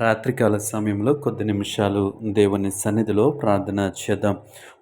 రాత్రికాల సమయంలో కొద్ది నిమిషాలు దేవుని సన్నిధిలో ప్రార్థన చేద్దాం.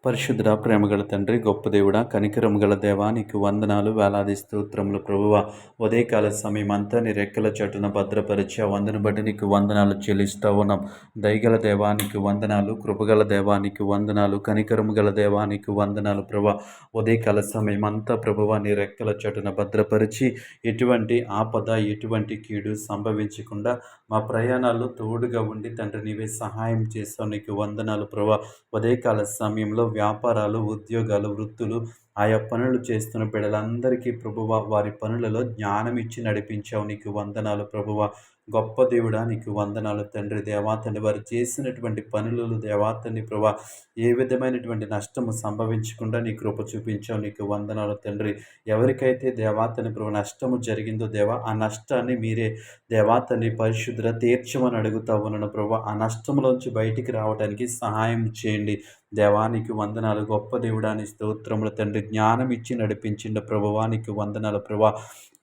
పరిశుద్ధ ప్రేమగల తండ్రి గొప్ప దేవుడ కనికరం గల దేవానికి వందనాలు వేలాది స్తోత్రములు ప్రభువ. ఉదయకాల సమయం అంతా నీ రెక్కల చటున భద్రపరిచే వందన బట్టి నీకు వందనాలు చెల్లిస్తూ ఉన్నాం దయగల దేవానికి వందనాలు కృపగల దేవానికి వందనాలు కనికరం గల దేవానికి వందనాలు ప్రభు ఉదయకాల సమయం అంతా ప్రభువ నీ రెక్కల చటున భద్రపరిచి ఎటువంటి ఆపద ఎటువంటి కీడు సంభవించకుండా మా ప్రయాణాల్లో తోడుగా ఉండి తండ్రి నీవే సహాయం చేస్తావు. నీకు వందనాలు ప్రభా. ఉదయకాల సమయంలో వ్యాపారాలు ఉద్యోగాలు వృత్తులు ఆయా పనులు చేస్తున్న బిడ్డలందరికీ ప్రభువ వారి పనులలో జ్ఞానం ఇచ్చి నడిపించావు. నీకు వందనాలు ప్రభువ. గొప్ప దేవుడా నీకు వందనాలు తండ్రి. దేవాతని వారు చేసినటువంటి పనులు దేవాతని ప్రభా ఏ విధమైనటువంటి నష్టము సంభవించకుండా నీ కృప చూపించావు నీకు వందనాలు తండ్రి. ఎవరికైతే దేవాతని ప్రభు నష్టము జరిగిందో దేవా ఆ నష్టాన్ని మీరే దేవాతని పరిశుద్ధ తీర్చమని అడుగుతా ఉన్నాను ప్రభా. ఆ నష్టంలోంచి బయటికి రావడానికి సహాయం చేయండి. దేవానికి వందనాలు. గొప్ప దేవుడాని స్తోత్రముల తండ్రి. జ్ఞానం ఇచ్చి నడిపించిన ప్రభువానికి వందనాలు ప్రభా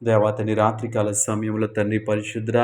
దేవాతని రాత్రికాల సమయంలో తండ్రి పరిశుద్ర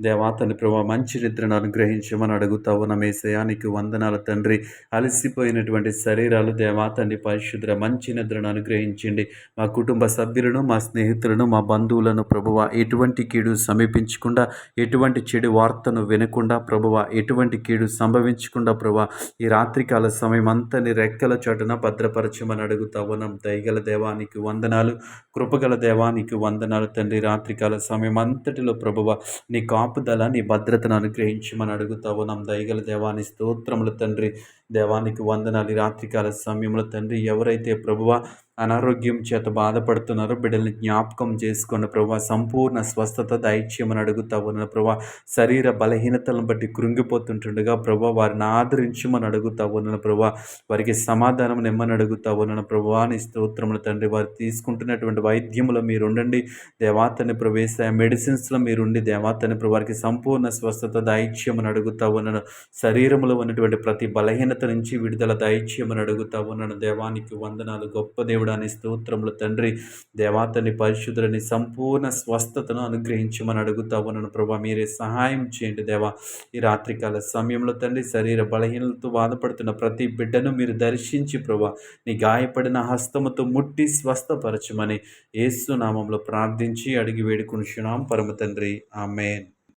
దేవాతని ప్రభా మంచి నిద్రను అనుగ్రహించమని అడుగుతావు నమేశయానికి వందనాల తండ్రి. అలసిపోయినటువంటి శరీరాలు దేవాతని పరిశుద్ర మంచి నిద్రను అనుగ్రహించండి. మా కుటుంబ సభ్యులను మా స్నేహితులను మా బంధువులను ప్రభువ ఎటువంటి కీడు సమీపించకుండా ఎటువంటి చెడు వార్తను వినకుండా ప్రభువ ఎటువంటి కీడు సంభవించకుండా ప్రభా ఈ రాత్రికాల సమయం అంతని రెక్కల చోటున భద్రపరచమని అడుగుతా ఉన్నాం. దయగల దేవానికి వందనాలు కృపగల దేవానికి వందనాలు తండ్రి. రాత్రికాల సమయం అంతటిలో ప్రభువ నీ కాపుదల నీ భద్రతను అనుగ్రహించమని అడుగుతావు. నమ్ దయగల దేవాని స్తోత్రములు తండ్రి. దేవానికి వందనాలు. రాత్రికాల సమయంలో తండ్రి ఎవరైతే ప్రభువ అనారోగ్యం చేత బాధపడుతున్నారో బిడ్డల్ని జ్ఞాపకం చేసుకున్న ప్రభా సంపూర్ణ స్వస్థత దైత్యమని అడుగుతా ఉన్న ప్రభా శరీర బలహీనతలను బట్టి కృంగిపోతుంటుండగా ప్రభా వారిని ఆదరించమని అడుగుతా ఉన్నాను. ప్రభా వారికి సమాధానం నిమ్మని అడుగుతా ఉన్నాను. ప్రభా నీ స్తోత్రములు తండ్రి వారు తీసుకుంటున్నటువంటి వైద్యములో మీరు ఉండండి దేవాతని ప్రవేశ మెడిసిన్స్లో మీరుండి దేవాతని వారికి సంపూర్ణ స్వస్థత దైత్యమని అడుగుతా ఉన్నాను. శరీరంలో ఉన్నటువంటి ప్రతి బలహీనత నుంచి విడుదల దైత్యమని అడుగుతా ఉన్నాను. దేవానికి వందనాలు గొప్ప దేవుడు దేవుడాని స్తోత్రములు తండ్రి దేవాతని పరిశుద్ధులని సంపూర్ణ స్వస్థతను అనుగ్రహించమని అడుగుతా ఉన్నాను ప్రభా మీరే సహాయం చేయండి దేవా. ఈ రాత్రికాల సమయంలో తండ్రి శరీర బలహీనలతో బాధపడుతున్న ప్రతి బిడ్డను మీరు దర్శించి ప్రభా నీ గాయపడిన హస్తముతో ముట్టి స్వస్థపరచమని ఏసునామంలో ప్రార్థించి అడిగి వేడుకుని పరమ తండ్రి ఆమెన్.